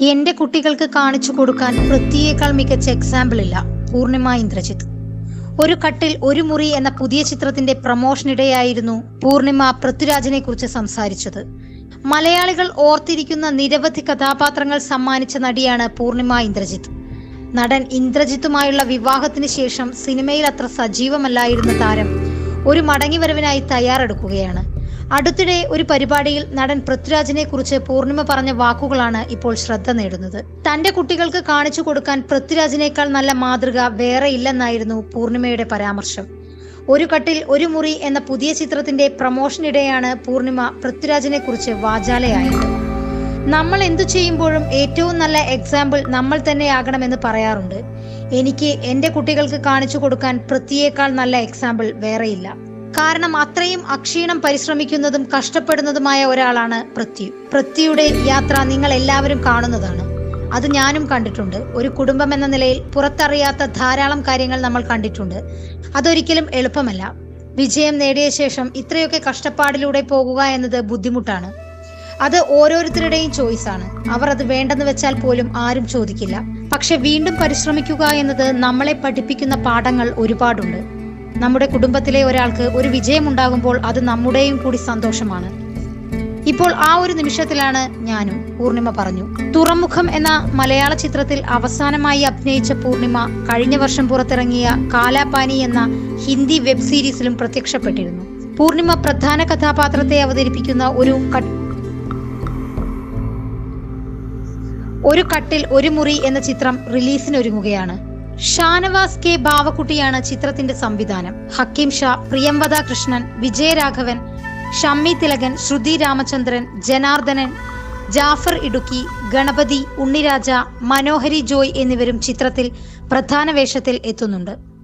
എന്റെ കുട്ടികൾക്ക് കാണിച്ചു കൊടുക്കാൻ പൃഥ്വിയേക്കാൾ മികച്ച എക്സാമ്പിൾ ഇല്ല. പൂർണിമ ഇന്ദ്രജിത്ത്. ഒരു കട്ടിൽ ഒരു മുറി എന്ന പുതിയ ചിത്രത്തിന്റെ പ്രമോഷനിടെയായിരുന്നു പൂർണിമ പൃഥ്വിരാജിനെ കുറിച്ച് സംസാരിച്ചത്. മലയാളികൾ ഓർത്തിരിക്കുന്ന നിരവധി കഥാപാത്രങ്ങൾ സമ്മാനിച്ച നടിയാണ് പൂർണിമ ഇന്ദ്രജിത്ത്. നടൻ ഇന്ദ്രജിത്തുമായുള്ള വിവാഹത്തിന് ശേഷം സിനിമയിൽ അത്ര സജീവമല്ലായിരുന്ന താരം ഒരു മടങ്ങിവരവിനായി തയ്യാറെടുക്കുകയാണ്. അടുത്തിടെ ഒരു പരിപാടിയിൽ നടൻ പൃഥ്വിരാജിനെ കുറിച്ച് പൂർണിമ പറഞ്ഞ വാക്കുകളാണ് ഇപ്പോൾ ശ്രദ്ധ നേടുന്നത്. തന്റെ കുട്ടികൾക്ക് കാണിച്ചു കൊടുക്കാൻ പൃഥ്വിരാജിനേക്കാൾ നല്ല മാതൃക വേറെ ഇല്ലെന്നായിരുന്നു പൂർണിമയുടെ പരാമർശം. ഒരു കട്ടിൽ ഒരു മുറി എന്ന പുതിയ ചിത്രത്തിന്റെ പ്രമോഷനിടെയാണ് പൂർണിമ പൃഥ്വിരാജിനെ കുറിച്ച് വാചാലയായത്. നമ്മൾ എന്തു ചെയ്യുമ്പോഴും ഏറ്റവും നല്ല എക്സാമ്പിൾ നമ്മൾ തന്നെയാകണമെന്ന് പറയാറുണ്ട്. എനിക്ക് എന്റെ കുട്ടികൾക്ക് കാണിച്ചു കൊടുക്കാൻ പൃഥ്വിയേക്കാൾ നല്ല എക്സാമ്പിൾ വേറെയില്ല കാരണം അത്രയും അക്ഷീണം പരിശ്രമിക്കുന്നതും കഷ്ടപ്പെടുന്നതുമായ ഒരാളാണ് പൃഥ്വി. പൃഥ്വിയുടെ യാത്ര നിങ്ങൾ എല്ലാവരും കാണുന്നതാണ്. അത് ഞാനും കണ്ടിട്ടുണ്ട്. ഒരു കുടുംബം എന്ന നിലയിൽ പുറത്തറിയാത്ത ധാരാളം കാര്യങ്ങൾ നമ്മൾ കണ്ടിട്ടുണ്ട്. അതൊരിക്കലും എളുപ്പമല്ല. വിജയം നേടിയ ശേഷം ഇത്രയൊക്കെ കഷ്ടപ്പാടിലൂടെ പോകുക എന്നത് ബുദ്ധിമുട്ടാണ്. അത് ഓരോരുത്തരുടെയും ചോയ്സ് ആണ്. അവർ അത് വേണ്ടെന്ന് വെച്ചാൽ പോലും ആരും ചോദിക്കില്ല. പക്ഷെ വീണ്ടും പരിശ്രമിക്കുക എന്നത് നമ്മളെ പഠിപ്പിക്കുന്ന പാഠങ്ങൾ ഒരുപാടുണ്ട്. നമ്മുടെ കുടുംബത്തിലെ ഒരാൾക്ക് ഒരു വിജയം ഉണ്ടാകുമ്പോൾ അത് നമ്മുടെയും കൂടി സന്തോഷമാണ്. ഇപ്പോൾ ആ ഒരു നിമിഷത്തിലാണ് ഞാനും പൂർണിമ പറഞ്ഞു. തുറമുഖം എന്ന മലയാള ചിത്രത്തിൽ അവസാനമായി അഭിനയിച്ച പൂർണിമ കഴിഞ്ഞ വർഷം പുറത്തിറങ്ങിയ കാലാപാനി എന്ന ഹിന്ദി വെബ് സീരീസിലും പ്രത്യക്ഷപ്പെട്ടിരുന്നു. പൂർണിമ പ്രധാന കഥാപാത്രത്തെ അവതരിപ്പിക്കുന്ന ഒരു ഒരു കട്ടിൽ ഒരു മുറി എന്ന ചിത്രം റിലീസിനൊരുങ്ങുകയാണ്. ഷാനവാസ് കെ ബാവക്കുട്ടിയാണ് ചിത്രത്തിന്റെ സംവിധാനം. ഹക്കീം ഷാ പ്രിയംവദ കൃഷ്ണൻ വിജയരാഘവൻ ഷമ്മി തിലകൻ ശ്രുതി രാമചന്ദ്രൻ ജനാർദ്ദനൻ ജാഫർ ഇടുക്കി ഗണപതി ഉണ്ണിരാജ മനോഹരി ജോയ് എന്നിവരും ചിത്രത്തിൽ പ്രധാന വേഷത്തിൽ എത്തുന്നുണ്ട്.